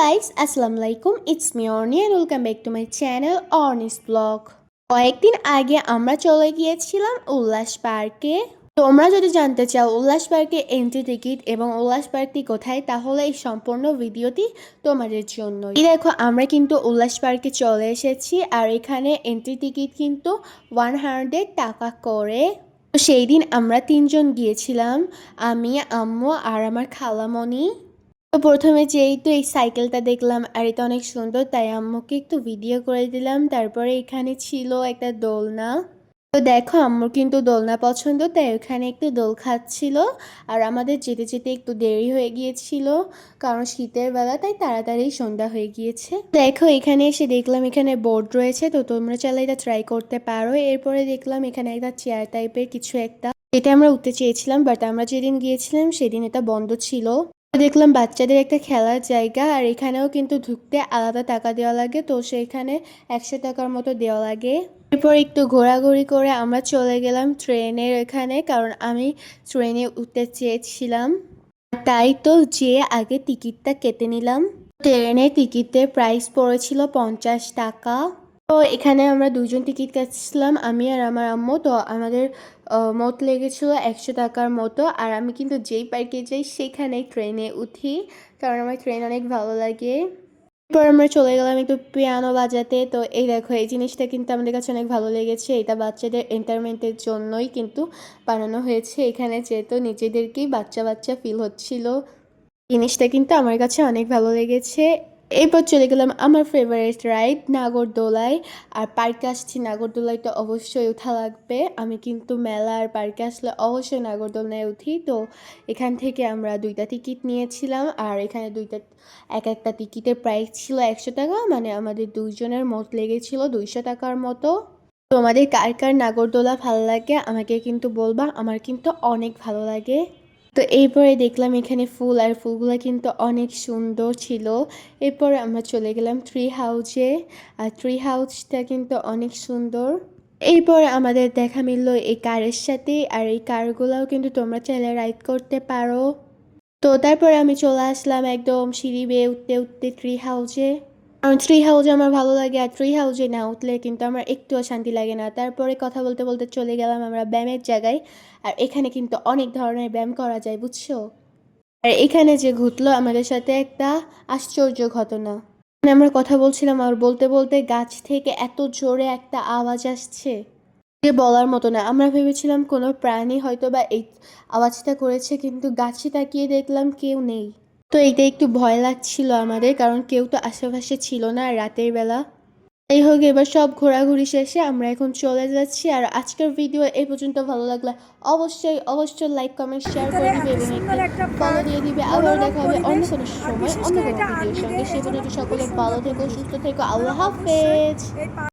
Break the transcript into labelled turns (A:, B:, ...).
A: Guys আসসালামু আলাইকুম it's me Orni and welcome back to my channel Orni's blog কয়েকদিন আগে আমরা চলে গিয়েছিলাম উল্লাস পার্কে। তোমরা যদি জানতে চাও উল্লাস পার্কে এন্ট্রি টিকিট এবং উল্লাস পার্কটি কোথায়, তাহলে এই সম্পূর্ণ ভিডিওটি তোমাদের জন্য এই দেখো, আমরা কিন্তু উল্লাস পার্কে চলে এসেছি, আর এখানে এন্ট্রি টিকিট কিন্তু ওয়ান হান্ড্রেড টাকা করে। তো সেই দিন আমরা তিনজন গিয়েছিলাম, আমি, আম্মু, আর আমার খালামণি। তো প্রথমে যেহেতু এই সাইকেলটা দেখলাম, আর এটা অনেক সুন্দর, তাই আম্মুকে একটু ভিডিও করে দিলাম। তারপরে এখানে ছিল একটা দোলনা। তো দেখো, আম্মুর কিন্তু দোলনা পছন্দ, তাই ওখানে একটু দোল খাচ্ছিল। আর আমাদের যেতে যেতে একটু দেরি হয়ে গিয়েছিল, কারণ শীতের বেলা, তাই তাড়াতাড়ি সন্ধ্যা হয়ে গিয়েছে। দেখো, এখানে এসে দেখলাম এখানে বোর্ড রয়েছে, তো তোমরা চাইলে এটা ট্রাই করতে পারো। এরপরে দেখলাম এখানে একটা চেয়ার টাইপের কিছু একটা এটা আমরা উঠতে চেয়েছিলাম বাট আমরা যেদিন গিয়েছিলাম, সেদিন এটা বন্ধ ছিল। দেখলাম বাচ্চাদের একটা খেলার জায়গা আর এখানেও কিন্তু ঢুকতে আলাদা টাকা দেওয়া লাগে। তো সেখানে একশো টাকার মতো দেওয়া লাগে। এরপর একটু ঘোরাঘুরি করে আমরা চলে গেলাম ট্রেনের এখানে, কারণ আমি ট্রেনে উঠতে চেয়েছিলাম। তাই তো যে আগে টিকিটটা কেটে নিলাম। ট্রেনের টিকিটের প্রাইস পড়েছিল পঞ্চাশ টাকা। তো এখানে আমরা দুজন টিকিট কাটছিলাম, আমি আর আমার আম্মু। তো আমাদের মোট লেগেছিল একশো টাকার মতো। আর আমি কিন্তু যেই পার্কে যাই সেখানেই ট্রেনে উঠি, কারণ আমার ট্রেন অনেক ভালো লাগে। এরপর আমরা চলে গেলাম একটু পিয়ানো বাজাতে। তো এই দেখো, এই জিনিসটা কিন্তু আমাদের কাছে অনেক ভালো লেগেছে। এটা বাচ্চাদের এন্টারটেনমেন্টের জন্যই কিন্তু বানানো হয়েছে। এখানে যেহেতু নিজেদেরকেই বাচ্চা বাচ্চা ফিল হচ্ছিল। জিনিসটা কিন্তু আমার কাছে অনেক ভালো লেগেছে। এরপর চলে গেলাম আমার ফেভারিট রাইড নাগরদোলায়। আর পার্কে আসছি নাগরদোলায় তো অবশ্যই ওঠা লাগবে। আমি কিন্তু মেলা আর পার্কে আসলে অবশ্যই নাগরদোলায় উঠি। তো এখান থেকে আমরা দুইটা টিকিট নিয়েছিলাম। আর এখানে দুইটা, এক একটা টিকিটের প্রাইস ছিল একশো টাকা। মানে আমাদের দুইজনের মোট লেগেছিল দুইশো টাকার মতো। তোমাদের কার কার নাগরদোলা ভালো লাগে আমাকে কিন্তু বলবা। আমার কিন্তু অনেক ভালো লাগে। তো এরপরে দেখলাম এখানে ফুল আর ফুলগুলো কিন্তু অনেক সুন্দর ছিল। এরপর আমরা চলে গেলাম ট্রি হাউসে আর ট্রি হাউসটা কিন্তু অনেক সুন্দর। এরপর আমাদের দেখা মিললো এই কারের সাথে আর এই কারগুলোও কিন্তু তোমরা চাইলে রাইড করতে পারো। তো তারপরে আমি চলে আসলাম একদম সিঁড়ি বেয়ে উঠতে উঠতে ট্রি হাউসে কারণ ট্রি হাউসে আমার ভালো লাগে আর ট্রি হাউসে না উঠলে কিন্তু আমার একটুও শান্তি লাগে না। তারপরে কথা বলতে বলতে চলে গেলাম আমরা ব্যায়ামের জায়গায়। আর এখানে কিন্তু অনেক ধরনের ব্যায়াম করা যায়, বুঝছ? আর এখানে যে ঘটলো আমাদের সাথে একটা আশ্চর্য ঘটনা। মানে আমরা কথা বলছিলাম আর বলতে বলতে গাছ থেকে এত জোরে একটা আওয়াজ আসছে। যে বলার মতো না, আমরা ভেবেছিলাম কোনো প্রাণী হয়তো বা এই আওয়াজটা করেছে, কিন্তু গাছে তাকিয়ে দেখলাম কেউ নেই। তো এইটা একটু ভয় লাগছিল আমাদের কারণ কেউ তো আশেপাশে ছিল না রাতের বেলা। এই হোক এবার সব ঘোরাঘুরি শেষে আমরা এখন চলে যাচ্ছি। আর আজকের ভিডিও এই পর্যন্ত ভালো লাগলে অবশ্যই অবশ্যই লাইক কমেন্ট শেয়ার করে দিবে এবং একটি ফলো দিয়ে দিবে। আবার দেখা হবে অন্য কোনো সময় অন্য কোনো ভিডিওর সঙ্গে। সে পর্যন্ত সকলে ভালো থেকো সুস্থ থেকো। আল্লাহ হাফেজ।